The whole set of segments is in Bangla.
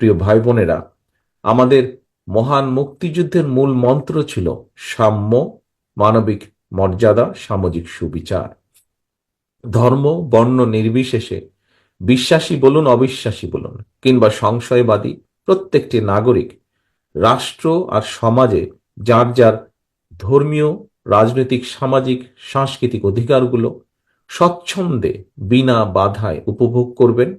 প্রিয় ভাই বোনেরা আমাদের মহান মুক্তিযুদ্ধের মূল মন্ত্র ছিল সাম্য, মানবিক মর্যাদা, সামাজিক সুবিচার। ধর্ম, বর্ণ নির্বিশেষে বিশ্বাসী বলুন, অবিশ্বাসী বলুন, কিংবা সংশয়বাদী প্রত্যেকটি নাগরিক, রাষ্ট্র আর সমাজে যার যার ধর্মীয়, রাজনৈতিক, সামাজিক, সাংস্কৃতিক অধিকারগুলো স্বচ্ছন্দে বিনা বাধায় উপভোগ করবেন,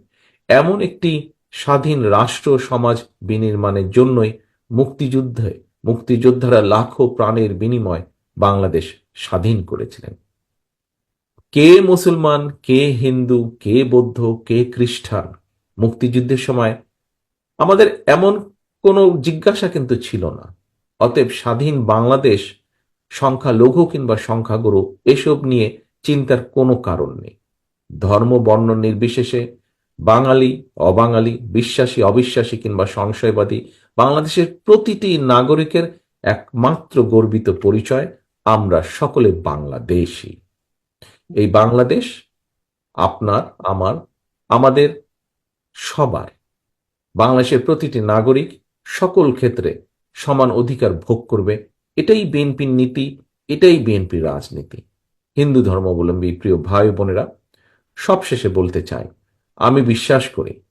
এমন একটি স্বাধীন রাষ্ট্র সমাজ বিনির্মাণের জন্যই মুক্তিযুদ্ধে, মুক্তিযোদ্ধারা লাখো প্রাণের বিনিময় বাংলাদেশ স্বাধীন করেছিলেন। কে মুসলমান, কে হিন্দু, কে বৌদ্ধ, কে খ্রিস্টান মুক্তিযুদ্ধের সময় আমাদের এমন কোনো জিজ্ঞাসা কিন্তু ছিল না। অতএব স্বাধীন বাংলাদেশ সংখ্যালঘু কিংবা সংখ্যাগুরু এসব নিয়ে চিন্তার কোনো কারণ নেই। ধর্ম, বর্ণ নির্বিশেষে বাঙালি, অবাঙালি, বিশ্বাসী, অবিশ্বাসী কিংবা সংশয়বাদী বাংলাদেশের প্রতিটি নাগরিকের একমাত্র গর্বিত পরিচয়, আমরা সকলে বাংলাদেশী। এই বাংলাদেশ আপনার, আমার, আমাদের সবার। বাংলাদেশের প্রতিটি নাগরিক সকল ক্ষেত্রে সমান অধিকার ভোগ করবে। এটাই বিএনপির নীতি, এটাই বিএনপির রাজনীতি। হিন্দু ধর্মাবলম্বী প্রিয় ভাই বোনেরা, সবশেষে বলতে চাই আমি বিশ্বাস করি।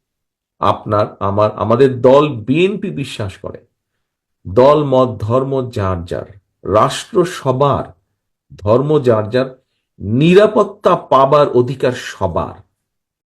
আপনার, আমার, আমাদের দল বিএনপি বিশ্বাস করে। দল, মত, ধর্ম, যার যার। রাষ্ট্র সবার, ধর্ম, যার যার। নিরাপত্তা পাবার অধিকার সবার।